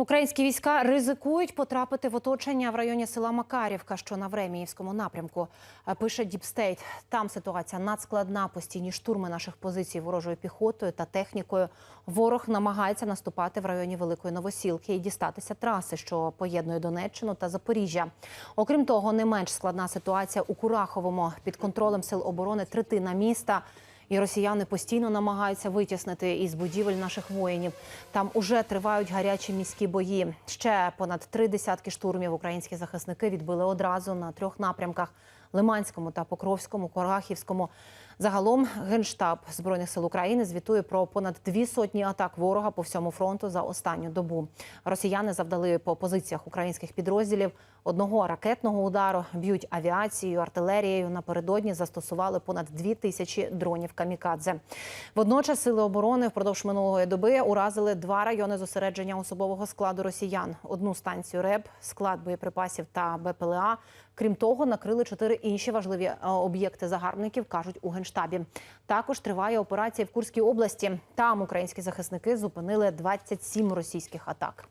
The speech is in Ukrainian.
Українські війська ризикують потрапити в оточення в районі села Макарівка, що на Времіївському напрямку. Е, Пише Діпстейт. Там ситуація надскладна. Постійні штурми наших позицій ворожою піхотою та технікою. Ворог намагається наступати в районі Великої Новосілки і дістатися траси, що поєднує Донеччину та Запоріжжя. Окрім того, не менш складна ситуація у Кураховому під контролем сил оборони третина міста. І росіяни постійно намагаються витіснити із будівель наших воїнів. Там уже тривають гарячі міські бої. Ще понад три десятки штурмів українські захисники відбили одразу на трьох напрямках: Лиманському та Покровському, Корахівському. Загалом генштаб збройних сил України звітує про понад дві сотні атак ворога по всьому фронту за останню добу. Росіяни завдали по позиціях українських підрозділів одного ракетного удару, б'ють авіацією, артилерією. Напередодні застосували понад дві тисячі дронів камікадзе. Водночас сили оборони впродовж минулої доби уразили два райони зосередження особового складу росіян: одну станцію РЕБ, склад боєприпасів та БПЛА. Крім того, накрили чотири інші важливі е, об'єкти загарбників, кажуть у генштабі. Також триває операція в Курській області. Там українські захисники зупинили 27 російських атак.